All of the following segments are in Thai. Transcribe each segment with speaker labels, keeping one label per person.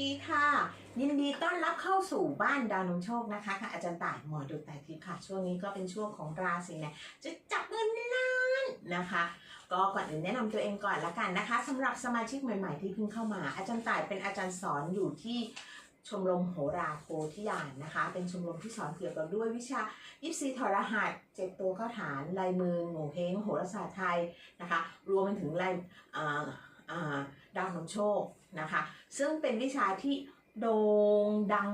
Speaker 1: ดีค่ะ ยินดีต้อนรับเข้าสู่บ้านดาวนมโชคนะคะค่ะอาจารย์ต่ายหมอดูแต่ทิพย์ค่ะ ช่วงนี้ก็เป็นช่วงของราศีไหนจะจับเงินล้านนะคะ ก็ก่อนอื่นแนะนำตัวเองก่อนละกันนะคะสำหรับสมาชิกใหม่ ๆ ที่เพิ่งเข้ามา อาจารย์ต่ายเป็นอาจารย์สอนอยู่ที่ชมรมโหราโพธิญาณนะคะ เป็นชมรมที่สอนเกี่ยวกับด้วยวิชายิปซีถอดรหัสเจ็ดตัวเข้าฐานลายมือโงเฮงโหราศาสตร์ไทยนะคะ รวมไปถึงลายอ่อ่าดาวนมโชค นะคะ ซึ่งเป็นวิชาที่โด่งดัง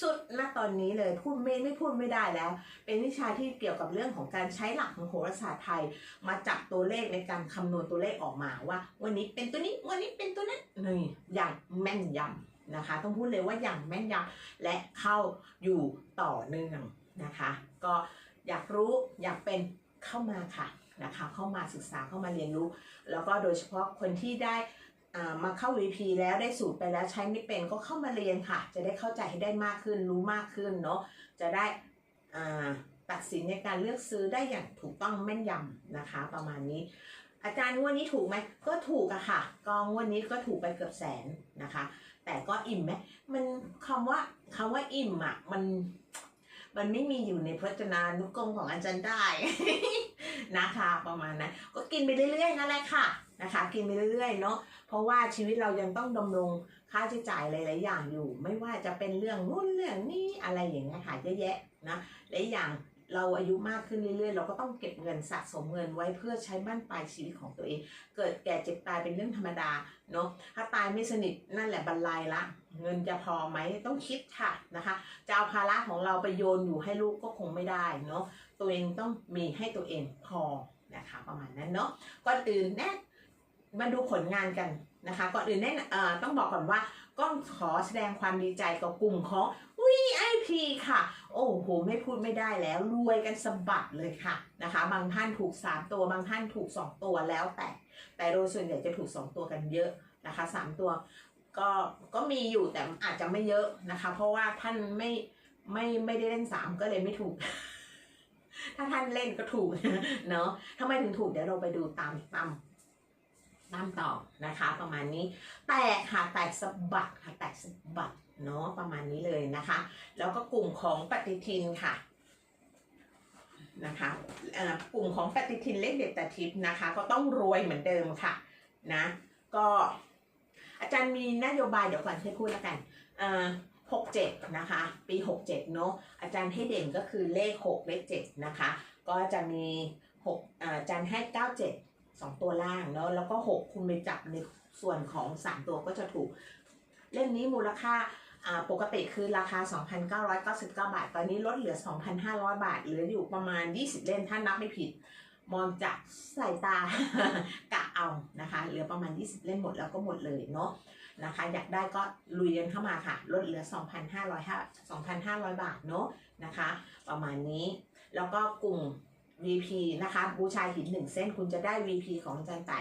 Speaker 1: สุดๆณตอนนี้เลยพูดไม่ไม่พูดไม่ได้แล้ว เป็นวิชาที่เกี่ยวกับเรื่องของการใช้หลักของโหราศาสตร์ไทย มาจับตัวเลขในการคำนวณตัวเลขออกมาว่า วันนี้เป็นตัวนี้วันนี้เป็นตัวนั้นนี่อย่างแม่นยำนะคะ ต้องพูดเลยว่าอย่างแม่นยำและเข้าอยู่ต่อเนื่องนะคะ ก็อยากรู้อยากเป็นเข้ามาค่ะนะคะ เข้ามาศึกษาเข้ามาเรียนรู้ แล้วก็โดยเฉพาะคนที่ได้ มาเข้า VP แล้วได้สูตรไปแล้วใช้ไม่เป็นก็เข้ามาเรียนค่ะ จะได้เข้าใจให้ได้มากขึ้นรู้มากขึ้นเนาะจะได้อ่าตัดสินในการเลือกซื้อได้อย่างถูกต้องแม่นยำนะคะ ประมาณนี้ อาจารย์งวดนี้ถูกไหมก็ถูกอะค่ะก็งวดนี้ก็ถูกไปเกือบแสนนะคะ แต่ก็อิ่มไหมมันคำว่าคำว่าอิ่มอะมันมันไม่มีอยู่ในพจนานุกรมของอาจารย์ได้นะคะ ประมาณนั้นก็กินไปเรื่อยๆนั่นแหละค่ะ นะคะ กินไปเรื่อยๆเนาะเพราะว่าชีวิตเรายังต้องดำรงค่าใช้จ่ายหลายๆอย่างอยู่ ไม่ว่าจะเป็นเรื่องนู่นเรื่องนี้อะไรอย่างเงี้ยค่ะเยอะแยะนะและอีกอย่างเราอายุมากขึ้นเรื่อยๆ เราก็ต้องเก็บเงินสะสมเงินไว้เพื่อใช้บ้านปลายชีวิตของตัวเอง เกิดแก่เจ็บตายเป็นเรื่องธรรมดาเนาะถ้าตายไม่สนิทนั่นแหละบรรลัยละ เงินจะพอไหมต้องคิดค่ะนะคะ จะเอาภาระของเราไปโยนอยู่ให้ลูกก็คงไม่ได้เนาะตัวเองต้องมีให้ตัวเองพอนะคะ ประมาณนั้นเนาะก่อนอื่นแน่ มาดูผลงานกันนะคะ ก่อนอื่นแน่เอ่อต้องบอกก่อนว่าก็ขอแสดงความดีใจกับกลุ่มของ VIP ค่ะ โอ้โห ไม่พูดไม่ได้แล้วรวยกันสะบัดเลยค่ะนะคะ บางท่านถูก 3 ตัว บางท่านถูก 2 ตัวแล้วแต่ แต่โดยส่วนใหญ่จะถูก 2 ตัวกันเยอะนะคะ 3 ตัวก็ก็มีอยู่แต่อาจจะไม่เยอะนะคะ เพราะว่าท่านไม่ไม่ไม่ได้เล่น 3 ก็เลยไม่ถูก ถ้าท่านเล่นก็ถูกเนาะทำไมถึงถูกเดี๋ยวเราไปดูตามตาม ตามต่อนะคะ ประมาณนี้ แตกค่ะแตกสะบัดค่ะแตกสะบัดเนาะประมาณนี้เลยนะคะ แล้วก็กลุ่มของปฏิทินค่ะนะคะกลุ่มของปฏิทินเลขเด็ดแต่ทิพย์นะคะ ก็ต้องรวยเหมือนเดิมค่ะนะก็อาจารย์มีนโยบายเดี๋ยวก่อนให้พูดแล้วกันเออหกเจ็ดนะคะ ปีหกเจ็ดเนาะอาจารย์ให้เด่นก็คือเลขหกเลขเจ็ดนะคะ ก็จะมีหกอาจารย์ให้เก้าเจ็ด สองตัวล่างเนาะแล้วก็หกคุณไปจับในส่วนของสามตัวก็จะถูก เล่มนี้มูลค่าปกติคือราคา 2,999 บาท ตอนนี้ลดเหลือ 2,500 บาท เหลืออยู่ประมาณ 20 เล่มถ้านับไม่ผิด มองจากสายตากะเอานะคะ เหลือประมาณ 20 เล่มหมดแล้วก็หมดเลยเนาะนะคะ อยากได้ก็ลุยกันเข้ามาค่ะ ลดเหลือ 2,500 2,500 บาทเนาะนะคะ ประมาณนี้ แล้วก็กลุ่ม VP นะคะบูชาหิน1เส้นคุณจะได้ VP ของอาจารย์แต่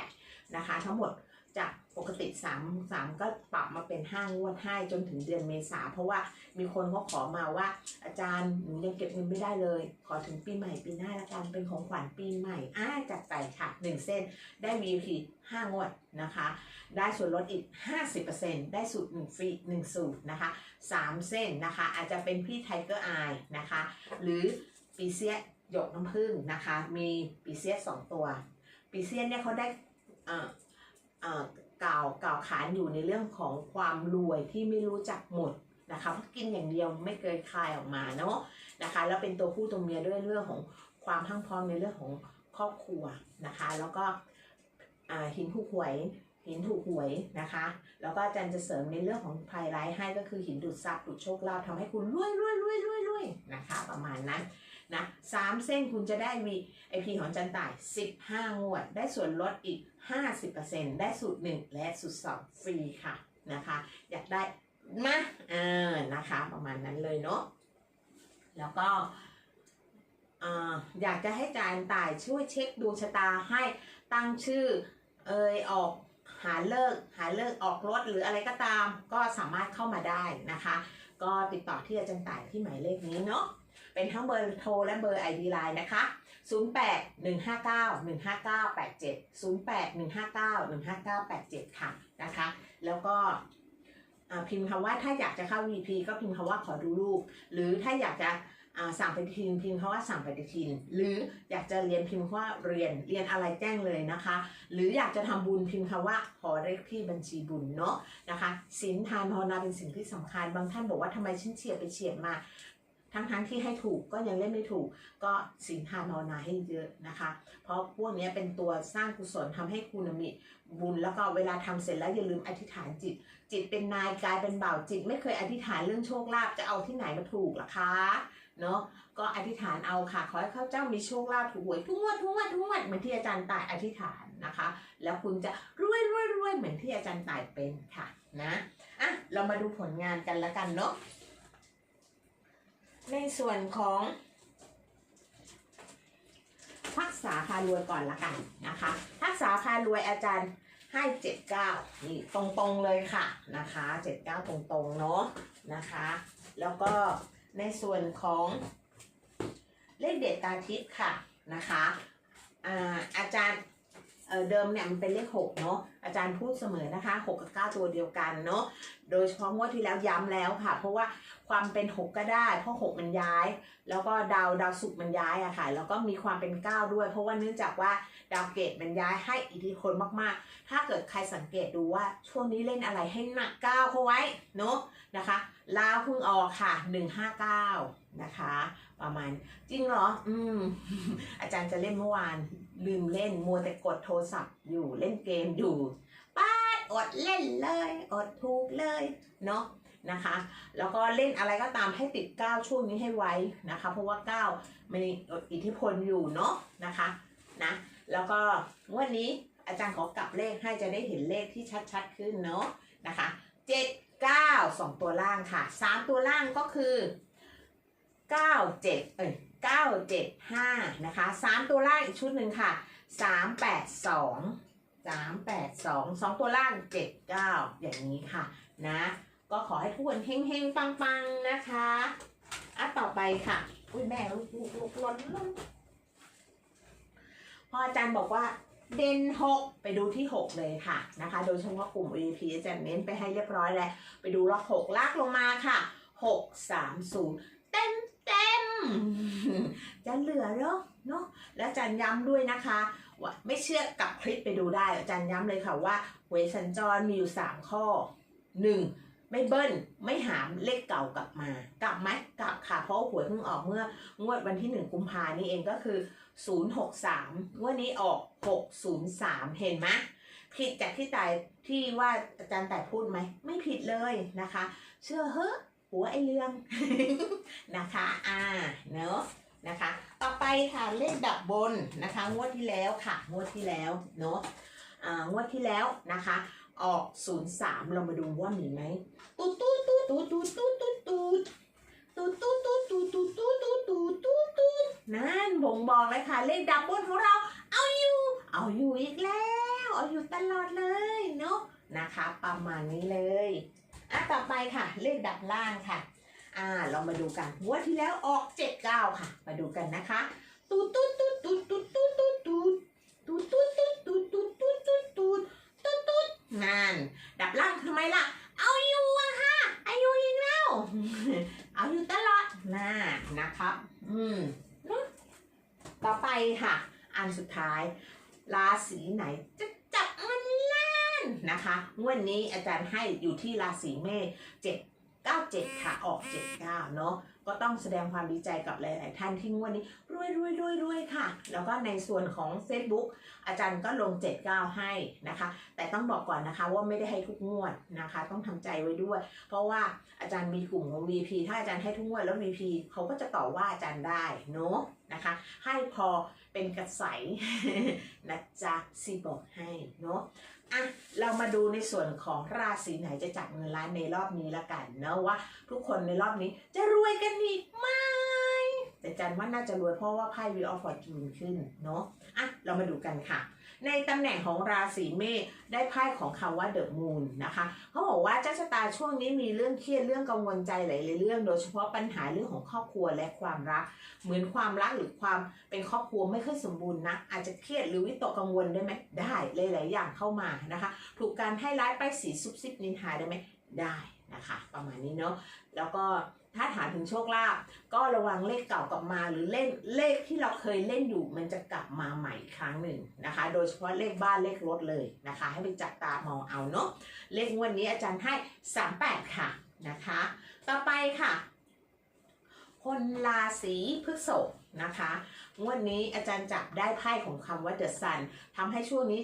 Speaker 1: นะคะ ทั้งหมดจากปกติ3 3ก็ปรับมาเป็น5งวดให้จนถึงเดือนเมษาเพราะว่ามีคนเขาขอมาว่า อาจารย์หนูยังเก็บเงินไม่ได้เลย ขอถึงปีใหม่ปีหน้าละกันเป็นของขวัญปีใหม่อ่าจัดไปค่ะ1เส้นได้ VIP 5งวดนะคะ ได้ส่วนลดอีก 50%ได้สูตร1ฟรี1สูตรนะคะ 3 เส้นนะคะ อาจจะเป็นพี่ไทเกอร์อายนะคะ หรือปีเซีย หยกน้ำผึ้งนะคะ มีปีเซียสองตัว ปีเซียเนี่ยเขาได้เอ่อเอ่อกล่าวกล่าวขานอยู่ในเรื่องของความรวยที่ไม่รู้จักหมดนะคะเพราะกินอย่างเดียวไม่เคยคลายออกมาเนาะนะคะ แล้วเป็นตัวผู้ตัวเมียด้วยเรื่องของความพังพร้อมในเรื่องของครอบครัวนะคะ แล้วก็หินถูกหวยหินถูกหวยนะคะ แล้วก็อาจารย์จะเสริมในเรื่องของภายไลท์ให้ก็คือหินดูดซับดูดโชคลาภทำให้คุณรวยรวยรวยรวยรวยนะคะ ประมาณนั้น นะสามเส้นคุณจะได้วีไอพีของจันต่าย 15 งวด ได้ส่วนลดอีก 50%ได้สูตร 1 และสูตร 2 ฟรีค่ะนะคะ อยากได้มาเออนะคะ ประมาณนั้นเลยเนาะแล้วก็อยากจะให้จานต่ายช่วยเช็คดวงชะตาให้ตั้งชื่อเอยออกหาเลิกหาเลิกออกรถหรืออะไรก็ตาม ก็สามารถเข้ามาได้นะคะ ก็ติดต่อที่อาจารย์ต่ายที่หมายเลขนี้เนาะ เป็นทั้งเบอร์โทรและเบอร์ ID Line นะคะ 08 159 15987 08 159 15987 ค่ะนะคะ แล้วก็พิมพ์คำว่าถ้าอยากจะเข้า VP ก็พิมพ์คำว่าขอดูรูปหรือถ้าอยากจะสั่งปฏิทินพิมพ์คำว่าสั่งปฏิทิน หรืออยากจะเรียนพิมพ์คำว่าเรียนเรียนอะไรแจ้งเลยนะคะ หรืออยากจะทำบุญพิมพ์คำว่าขอเลขที่บัญชีบุญเนาะนะคะศีลทานภาวนาเป็นสิ่งที่สำคัญบางท่านบอกว่าทำไมฉันเฉียดไปเฉียดมา ทั้งๆที่ให้ถูกก็ยังเล่นไม่ถูก ก็ศีลทานภานาให้เยอะนะคะ เพราะพวกนี้เป็นตัวสร้างกุศลทำให้คุณมีบุญแล้วก็เวลาทำเสร็จแล้วอย่าลืมอธิษฐานจิต จิตเป็นนายกายเป็นบ่าวจิต ไม่เคยอธิษฐานเรื่องโชคลาภจะเอาที่ไหนมาถูกล่ะคะเนาะก็อธิษฐานเอาค่ะ ขอให้ข้าเจ้ามีโชคลาภถูกหวยทุกงวดทุกงวดทุกงวดเหมือนที่อาจารย์ตายอธิษฐานนะคะ แล้วคุณจะรวยรวยรวยเหมือนที่อาจารย์ตายเป็นค่ะนะอะเรามาดูผลงานกันละกันเนาะ ส่วนของทักษะพารวยก่อนละกันนะคะ ทักษะพารวยอาจารย์ให้เจ็ดเก้านี่ตรงๆเลยค่ะนะคะเจ็ดเก้าตรงๆเนาะนะคะ แล้วก็ในส่วนของเลขเด็ดตาทิพย์ค่ะนะคะอาอาจารย์ เเดิมเนี่ยมันเป็นเลขหกเนาะอาจารย์พูดเสมอนะคะหกกับเก้าตัวเดียวกันเนาะโดยเฉพาะงวดที่แล้วย้ำแล้วค่ะ เพราะว่าความเป็นหกก็ได้เพราะหกมันย้าย แล้วก็ดาวดาวศุกร์มันย้ายอะค่ะแล้วก็มีความเป็นเก้าด้วย เพราะว่าเนื่องจากว่าดาวเกตมันย้ายให้อิทธิพลมากๆ ถ้าเกิดใครสังเกตดูว่าช่วงนี้เล่นอะไรให้หนักเก้าเข้าไว้เนาะนะคะลาวพิ่งออกค่ะ159นะคะ ประมาณจริงเหรอ อืมอาจารย์จะเล่นเมื่อวาน ลืมเล่นมัวแต่กดโทรศัพท์อยู่เล่นเกมอยู่ป้าดอดเล่นเลยอดถูกเลยเนาะนะคะ แล้วก็เล่นอะไรก็ตามให้ติด9ช่วงนี้ให้ไว้นะคะ เพราะว่า9มันมีอิทธิพลอยู่เนาะนะคะนะแล้วก็วันนี้อาจารย์ขอกลับเลขให้จะได้เห็นเลขที่ชัดๆขึ้นเนาะนะคะ7 9 2ตัวล่างค่ะ3ตัวล่างก็คือ9 7เอ้ย 9 7 5 นะคะ 3 ตัวล่างอีกชุดหนึ่งค่ะ 3 8 2 3 8 2 2 ตัวล่าง 7 9 อย่างนี้ค่ะนะ ก็ขอให้ทุกคนเฮงเฮงๆปังๆ นะคะอะต่อไปค่ะ อุ้ยแม่ลูกลูกลูกล้นล้นพออาจารย์บอกว่าเด่นหกไปดูที่6เลยค่ะนะคะ โดยเฉพาะกลุ่ม VIP อาจารย์เน้นไปให้เรียบร้อยแล้ว ไปดูล็อกหกลากลงมาค่ะ6 3 0เต็มเต็ม จะเหลือเหรอเนาะแล้วอาจารย์ย้ำด้วยนะคะว่าไม่เชื่อกับคลิปไปดูได้ อาจารย์ย้ำเลยค่ะว่าเวสัญจรมีอยู่ 3 ข้อ 1. ไม่เบิ้ลไม่หามเลขเก่ากลับมา กลับไหมกลับค่ะ เพราะหวยเพิ่งออกเมื่องวดวันที่ 1 กุมภานี่เองก็คือ 063งวดนี้ออก 603 เห็นไหมผิดจากที่ตายที่ว่าอาจารย์แต่พูดไหม ไม่ผิดเลยนะคะ เชื่อเฮ้อ หัวไอเรื่องนะคะอ่าเนอะนะคะ ต่อไปค่ะเลขดับบนนะคะ งวดที่แล้วค่ะ งวดที่แล้วเนอะอ่างวดที่แล้วนะคะ ออก 03 เรามาดูว่ามีไหมตูดตูดตูดตูดตูดตูดตูดตูดตูดตูดตูดตูดตูดตูดตูดตูดตูดตูนั่นบ่งบอกเลยค่ะ เลขดับบนของเรา เอาอยู่ เอาอยู่อีกแล้ว เอาอยู่ตลอดเลยเนาะนะคะ ประมาณนี้เลย อะต่อไปค่ะ เลขดับล่างค่ะอ่าเรามาดูกันงวดที่แล้วออก79ค่ะ มาดูกันนะคะตูดตูดตูดตูดตูดตูดตูดตูดตูดตูดตูดตูดตูดตูดตูดตูดตูดตูดนั่นดับล่างทำไมล่ะ เอาอยู่อะค่ะเอาอยู่อีกแล้ว เอาอยู่ตลอดน่านะครับ อืมต่อไปค่ะ อันสุดท้ายราศีไหนจะ นะคะงวดนี้อาจารย์ให้อยู่ที่ราศีเมษเจ็ดเก้าเจ็ดค่ะออกเจ็ดเก้าเนาะก็ต้องแสดงความดีใจกับหลาย ๆ ท่านที่งวดนี้รวยรวยรวยรวยค่ะ แล้วก็ในส่วนของ Facebook อาจารย์ก็ลง 79 ให้นะคะ แต่ต้องบอกก่อนนะคะว่าไม่ได้ให้ทุกงวดนะคะ ต้องทำใจไว้ด้วย เพราะว่าอาจารย์มีกลุ่มของ VP ถ้าอาจารย์ให้ทุกงวดแล้ว VP เขาก็จะต่อว่าอาจารย์ได้เนาะนะคะ ให้พอเป็นกระใสนะจ๊ะซีบอกให้เนาะ อะเรามาดูในส่วนของราศีไหนจะจับเงินล้านในรอบนี้ละกันเนะว่าทุกคนในรอบนี้จะรวยกันอีกไหมแต่จันว่าน่าจะรวยเพราะว่าไพ่ Wheel of Fortune ขึ้นเนาะอะเรามาดูกันค่ะ ในตำแหน่งของราศีเมษได้ไพ่ของคำว่า The Moon นะคะเขาบอกว่าเจ้าชะตาช่วงนี้มีเรื่องเครียดเรื่องกังวลใจหลายๆเรื่อง โดยเฉพาะปัญหาเรื่องของครอบครัวและความรัก เหมือนความรักหรือความเป็นครอบครัวไม่ค่อยสมบูรณ์นะอาจจะเครียดหรือวิตกกังวลได้ไหมได้หลายๆอย่างเข้ามานะคะ ถูกการให้ร้ายไปสีซุบซิบนินทาได้ไหมได้นะคะ ประมาณนี้เนาะแล้วก็ ถ้าถามถึงโชคลาภก็ระวังเลขเก่ากลับมาหรือเล่นเลขที่เราเคยเล่นอยู่มันจะกลับมาใหม่อีกครั้งหนึ่งนะคะ โดยเฉพาะเลขบ้านเลขรถเลยนะคะ ให้ไปจับตามองเอาเนาะเลขวดนี้อาจารย์ให้ 38 ค่ะนะคะ ต่อไปค่ะ คนราศีพฤษภนะคะงวดนี้อาจารย์จับได้ไพ่ของคำว่า The Sun ทำให้ช่วงนี้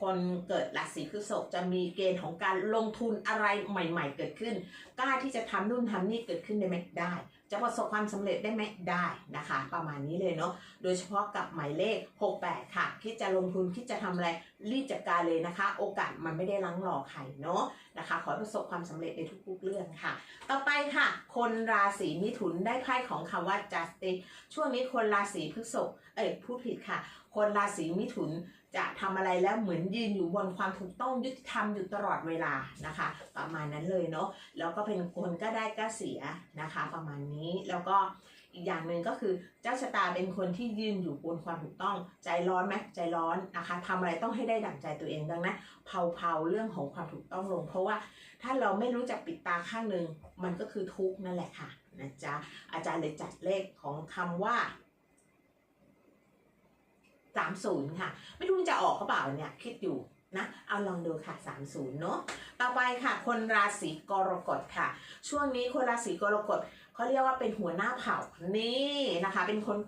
Speaker 1: คนเกิดราศีพฤษภจะมีเกณฑ์ของการลงทุนอะไรใหม่ ๆ เกิดขึ้น กล้าที่จะทำนู่นทำนี่เกิดขึ้นได้ไหมได้ จะประสบความสำเร็จได้ไหมได้นะคะ ประมาณนี้เลยเนาะ โดยเฉพาะกับหมายเลข 68 ค่ะ คิดจะลงทุนคิดจะทำอะไรรีบจัดการเลยนะคะ โอกาสมันไม่ได้ลังรอใครเนาะนะคะ ขอประสบความสำเร็จในทุกๆเรื่องค่ะ ต่อไปค่ะ คนราศีมิถุนได้ไพ่ของคำว่า justice ช่วงนี้คนราศีพฤษภเอ้ยพูดผิดค่ะ คนราศีมิถุน จะทำอะไรแล้วเหมือนยืนอยู่บนความถูกต้องยุติธรรมอยู่ตลอดเวลานะคะ ประมาณนั้นเลยเนาะแล้วก็เป็นคนก็ได้ก็เสียนะคะ ประมาณนี้แล้วก็อีกอย่างหนึ่งก็คือเจ้าชะตาเป็นคนที่ยืนอยู่บนความถูกต้องใจร้อนไหมใจร้อนนะคะทำอะไรต้องให้ได้ดั่งใจตัวเองดังนั้นเผาๆเรื่องของความถูกต้องลง เพราะว่าถ้าเราไม่รู้จักปิดตาข้างหนึ่งมันก็คือทุกข์นั่นแหละค่ะนะจ๊ะอาจารย์เลยจัดเลขของคำว่า สามศูนย์ค่ะ ไม่รู้มันจะออกเขาเปล่าเนี่ยคิดอยู่นะเอาลองดูค่ะ 30 เนาะต่อไปค่ะ คนราศีกรกฎค่ะ ช่วงนี้คนราศีกรกฎเขาเรียกว่าเป็นหัวหน้าเผ่านี่นะคะ เป็นคน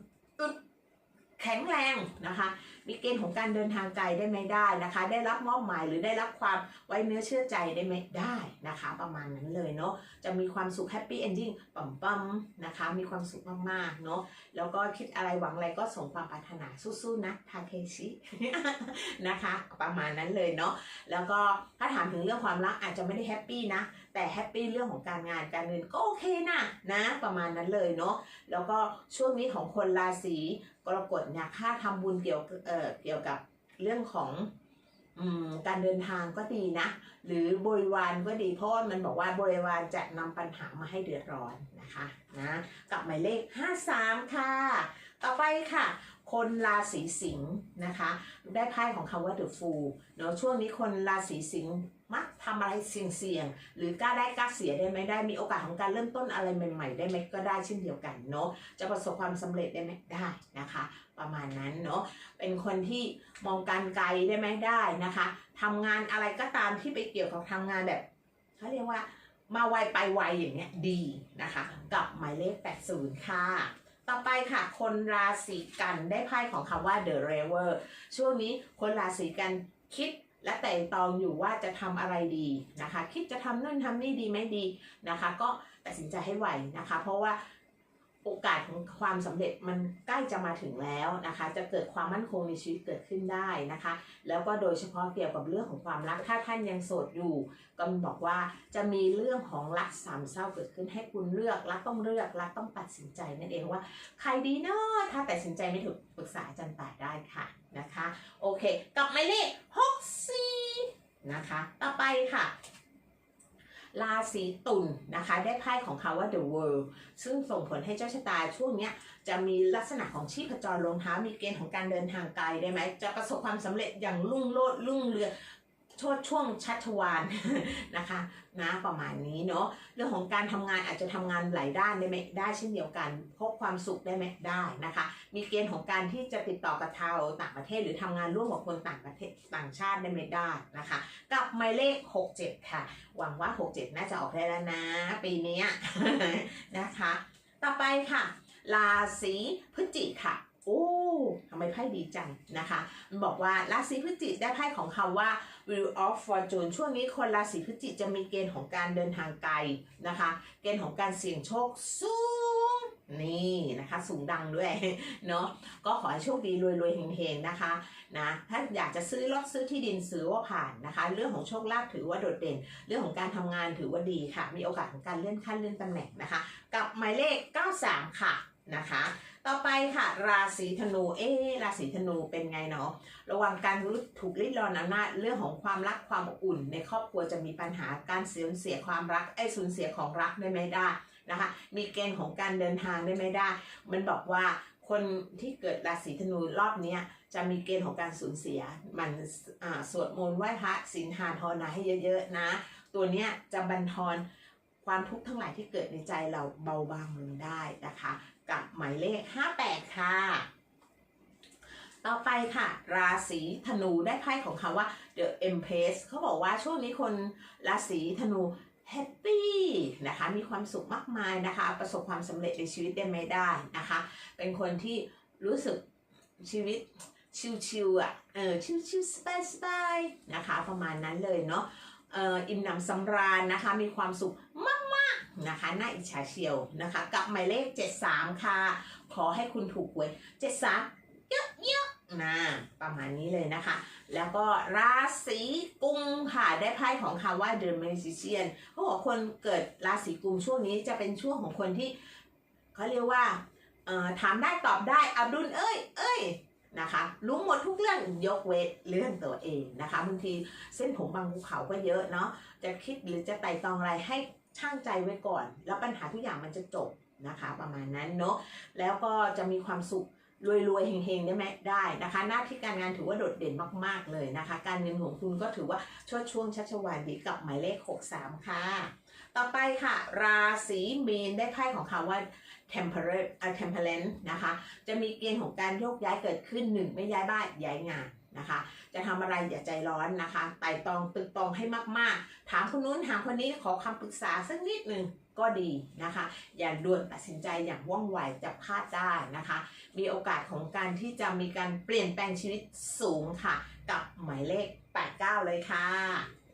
Speaker 1: แข็งแรงนะคะ มีเกณฑ์ของการเดินทางไกลได้ไหมได้นะคะ ได้รับมอบหมายหรือได้รับความไว้เนื้อเชื่อใจได้ไหมได้นะคะ ประมาณนั้นเลยเนาะ จะมีความสุขแฮปปี้เอนดิ้งปั๊มปั๊มนะคะ มีความสุขมากๆเนาะ แล้วก็คิดอะไรหวังอะไรก็สมความปรารถนาสู้ๆนะทาเคชินะคะ ประมาณนั้นเลยเนาะ แล้วก็ถ้าถามถึงเรื่องความรักอาจจะไม่ได้แฮปปี้นะ แต่แฮปปี้เรื่องของการงานการเงินก็โอเคนะนะ ประมาณนั้นเลยเนาะ แล้วก็ช่วงนี้ของคนราศี กรกฎเนี่ยค่าทำบุญเกี่ยวเอ่อเกี่ยวกับเรื่องของอการเดินทางก็ดีนะ หรือบริวารก็ดีเพราะว่ามันบอกว่าบริวารจะนำปัญหามาให้เดือดร้อนนะคะนะกับหมายเลข 53 ค่ะ ต่อไปค่ะ คนราศีสิงห์นะคะ ได้ไพ่ของคำว่า The Fool เนาะช่วงนี้คนราศีสิงห์ มักทำอะไรเสี่ยงๆ หรือกล้าได้กล้าเสียได้ไหมได้ มีโอกาสของการเริ่มต้นอะไรใหม่ๆ ได้ไหมก็ได้เช่นเดียวกันเนาะ จะประสบความสำเร็จได้ไหมได้นะคะ ประมาณนั้นเนาะ เป็นคนที่มองการไกลได้ไหมได้นะคะทำงานอะไรก็ตามที่ไปเกี่ยวกับทำงานแบบเขาเรียกว่ามาไวไปไวอย่างเงี้ยดีนะคะ กับหมายเลข 80 ค่ะต่อไปค่ะ คนราศีกันได้ไพ่ของคำว่า The River ช่วงนี้คนราศีกันคิด และแต่ตองอยู่ว่าจะทำอะไรดีนะคะ คิดจะทำนั่นทำนี่ดีไม่ดีนะคะ ก็ตัดสินใจให้ไวนะคะ เพราะว่าโอกาสของความสำเร็จมันใกล้จะมาถึงแล้วนะคะ จะเกิดความมั่นคงในชีวิตเกิดขึ้นได้นะคะ แล้วก็โดยเฉพาะเกี่ยวกับเรื่องของความรัก ถ้าท่านยังโสดอยู่ก็บอกว่าจะมีเรื่องของรักสามเศร้าเกิดขึ้นให้คุณเลือกรักต้องเลือกรักต้องตัดสินใจนั่นเองว่า ใครดีเนาะถ้าตัดสินใจไม่ถูกปรึกษาอาจารย์ป่ายได้ค่ะนะคะ โอเคกลับมาเลขหกสี่ นะคะ ต่อไปค่ะ ราศีตุลนะคะ ได้ไพ่ของเขาว่า The World ซึ่งส่งผลให้เจ้าชะตาช่วงนี้จะมีลักษณะของชีพจรลงเท้ามีเกณฑ์ของการเดินทางไกลได้ไหม จะประสบความสำเร็จอย่างรุ่งโรจน์รุ่งเรืองโชดช่วงชัชวานนะคะ นะประมาณนี้เนาะเรื่องของการทำงานอาจจะทำงานหลายด้านได้ไหมได้เช่นเดียวกัน พบความสุขได้ไหมได้นะคะ มีเกณฑ์ของการที่จะติดต่อกับชาวต่างประเทศ หรือทำงานร่วมกับคนต่างประเทศต่างชาติได้ไหมได้นะคะ กับหมายเลข 67 ค่ะ หวังว่า 67 น่าจะออกได้แล้วนะ ปีนี้นะคะ ต่อไปค่ะ ราศีพฤศจิกค่ะโอ้ ทำไมไพ่ดีจังนะคะ มันบอกว่าราศีพฤศจิกได้ไพ่ของคำว่า Wheel of Fortune ช่วงนี้คนราศีพฤศจิกจะมีเกณฑ์ของการเดินทางไกลนะคะ เกณฑ์ของการเสี่ยงโชคสูงนี่นะคะ สูงดังด้วยเนาะก็ขอให้โชคดีรวยรวยๆเฮงๆนะคะนะถ้าอยากจะซื้อรถซื้อที่ดินซื้อว่าผ่านนะคะ เรื่องของโชคลาภถือว่าโดดเด่น เรื่องของการทำงานถือว่าดีค่ะ มีโอกาสของการเลื่อนขั้นเลื่อนตำแหน่งนะคะ กับหมายเลข 93 ค่ะ นะคะ ต่อไปค่ะ ราศีธนู เอ๊ราศีธนูเป็นไงเนาะ ระวังการถูกลิดรอนอำนาจเรื่องของความรักความอบอุ่น ในครอบครัวจะมีปัญหาการสูญเสียความรัก ไอ้สูญเสียของรักได้ไม่ได้นะคะ มีเกณฑ์ของการเดินทางได้ไม่ได้ มันบอกว่าคนที่เกิดราศีธนูรอบนี้จะมีเกณฑ์ของการสูญเสีย มันสวดมนต์ไหว้พระศีลทานภาวนาให้เยอะๆนะ ตัวเนี้ยจะบันทอนความทุกข์ทั้งหลายที่เกิดในใจเราเบาบางลงได้นะคะ กับหมายเลข 58 ค่ะ ต่อไปค่ะ ราศีธนูได้ไพ่ของคำว่า The Empress เขาบอกว่าช่วงนี้คนราศีธนูแฮปปี้นะคะ มีความสุขมากมายนะคะ ประสบความสำเร็จในชีวิตได้ไม่ได้นะคะ เป็นคนที่รู้สึกชีวิตชิวๆอะ เออ ชิวๆสบายๆนะคะ ประมาณนั้นเลยเนาะ เอออิ่มหนำสำราญนะคะ มีความสุขมาก นะคะน่าอิจฉาเชียวนะคะ กับหมายเลข 73 ค่ะ ขอให้คุณถูกหวย 73 เยอะๆนะประมาณนี้เลยนะคะ แล้วก็ราศีกุมค่ะได้ไพ่ของคำว่า The Magician เขาบอกคนเกิดราศีกุมช่วงนี้จะเป็นช่วงของคนที่เขาเรียกว่าถามได้ตอบได้อับดุลเอ้ยเอ้ยนะคะรู้หมดทุกเรื่องยกเว้นเรื่องตัวเองนะคะบางทีเส้นผมบางภูเขาก็เยอะเนาะจะคิดหรือจะไต่ตองอะไรให้ ช่างใจไว้ก่อน แล้วปัญหาทุกอย่างมันจะจบนะคะ ประมาณนั้นเนาะแล้วก็จะมีความสุขรวยๆเฮงๆได้ไหมได้นะคะ หน้าที่การงานถือว่าโดดเด่นมากๆเลยนะคะ การเงินของคุณก็ถือว่าชดช่วงชัชวานดีกับหมายเลข 63 ค่ะ ต่อไปค่ะ ราศีมีนได้ไพ่ของคำว่า temperate เอ่อ temperance นะคะ จะมีเกณฑ์ของการโยกย้ายเกิดขึ้นหนึ่งไม่ย้ายบ้านย้ายงาน นะคะ จะทำอะไรอย่าใจร้อนนะคะ ไต่ตองตึกตองให้มากๆ ถามคนนู้นถามคนนี้ขอคำปรึกษาสักนิดหนึ่งก็ดีนะคะ อย่าด่วนตัดสินใจอย่างว่องไวจะพลาดได้นะคะ มีโอกาสของการที่จะมีการเปลี่ยนแปลงชีวิตสูงค่ะ กับหมายเลข 89 เลยค่ะ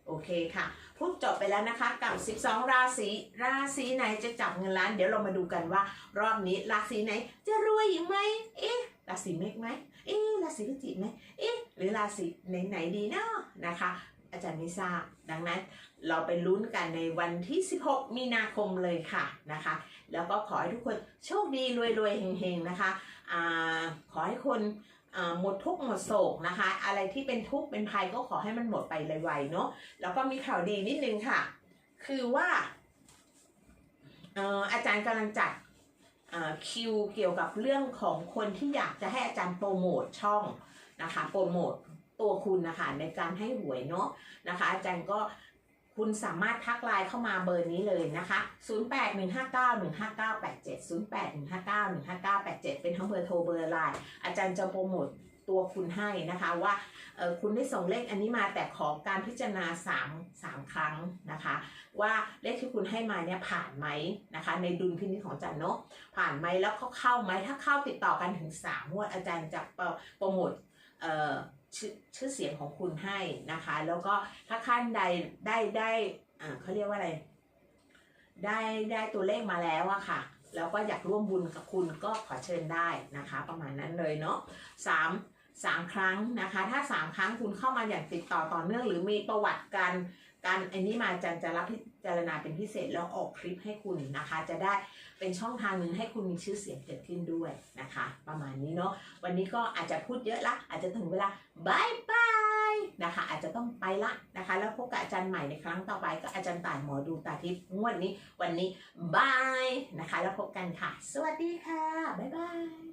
Speaker 1: โอเคค่ะพูดจบไปแล้วนะคะกับ 12 ราศีราศีไหนจะจับเงินล้าน เดี๋ยวเรามาดูกันว่า รอบนี้ราศีไหนจะรวยอีกไหมเอ๊ะราศีเมษไหมเอ๊ะราศีพิจิกไหมเอ๊ะ หรือราศีไหนๆดีเนาะนะคะ อาจารย์ไม่ทราบดังนั้นเราไปลุ้นกันในวันที่ 16 มีนาคมเลยค่ะนะคะ แล้วก็ขอให้ทุกคนโชคดีรวยๆเฮงๆนะคะอขอให้คนหมดทุกหมดโศกนะคะ อะไรที่เป็นทุกข์เป็นภัยก็ขอให้มันหมดไปไวๆเนาะแล้วก็มีข่าวดีนิดนึงค่ะ คือว่าอาจารย์กำลังจัดคิวเกี่ยวกับเรื่องของคนที่อยากจะให้อาจารย์โปรโมทช่อง นะคะโปรโมทตัวคุณนะคะในการให้หวยเนาะนะคะ อาจารย์ก็คุณสามารถทักไลน์เข้ามาเบอร์นี้เลยนะคะ 0815915987 0815915987 เป็นทั้งเบอร์โทรเบอร์ไลน์ อาจารย์จะโปรโมทตัวคุณให้นะคะว่าคุณได้ส่งเลขอันนี้มาแต่ขอการพิจารณา3 3ครั้งนะคะ ว่าเลขที่คุณให้มาเนี่ยผ่านไหมนะคะ ในดุลพินิจของอาจารย์เนาะผ่านไหมแล้วเขาเข้าไหมถ้าเข้าติดต่อกันถึง3งวดอาจารย์จะโปรโมท ชื่อชื่อเสียงของคุณให้นะคะ แล้วก็ถ้าขั้นใดได้ได้เขาเรียกว่าอะไร ได้ได้ตัวเลขมาแล้วอะค่ะ แล้วก็อยากร่วมบุญกับคุณก็ขอเชิญได้นะคะ ประมาณนั้นเลยเนาะสามสามครั้งนะคะ ถ้าสามครั้งคุณเข้ามาอย่างติดต่อต่อเนื่องหรือมีประวัติการการอันนี้มาอาจารย์จะรับ จารณาเป็นพิเศษแล้วออกคลิปให้คุณนะคะ จะได้เป็นช่องทางหนึ่งให้คุณมีชื่อเสียงเกิดขึ้นด้วยนะคะ ประมาณนี้เนาะวันนี้ก็อาจจะพูดเยอะละอาจจะถึงเวลาบายบายนะคะ อาจจะต้องไปละนะคะ แล้วพบกับอาจารย์ใหม่ในครั้งต่อไปก็อาจารย์ต่ายหมอดูตาทิพย์งวดนี้ วันนี้บายนะคะ แล้วพบกันค่ะ สวัสดีค่ะบ๊ายบาย